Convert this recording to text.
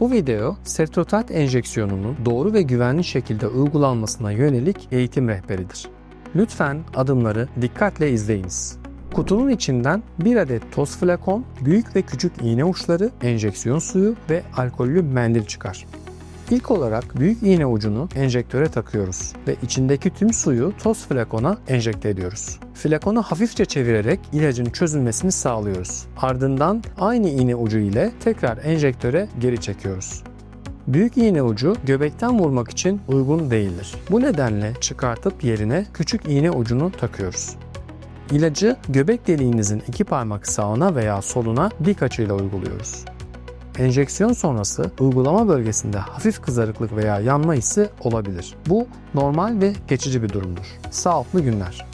Bu video sertrotat enjeksiyonunun doğru ve güvenli şekilde uygulanmasına yönelik eğitim rehberidir. Lütfen adımları dikkatle izleyiniz. Kutunun içinden bir adet toz flakon, büyük ve küçük iğne uçları, enjeksiyon suyu ve alkollü mendil çıkar. İlk olarak büyük iğne ucunu enjektöre takıyoruz ve içindeki tüm suyu toz flakona enjekte ediyoruz. Flakonu hafifçe çevirerek ilacın çözülmesini sağlıyoruz. Ardından aynı iğne ucu ile tekrar enjektöre geri çekiyoruz. Büyük iğne ucu göbekten vurmak için uygun değildir. Bu nedenle çıkartıp yerine küçük iğne ucunu takıyoruz. İlacı göbek deliğinizin iki parmak sağına veya soluna dik açıyla uyguluyoruz. Enjeksiyon sonrası uygulama bölgesinde hafif kızarıklık veya yanma hissi olabilir. Bu normal ve geçici bir durumdur. Sağlıklı günler.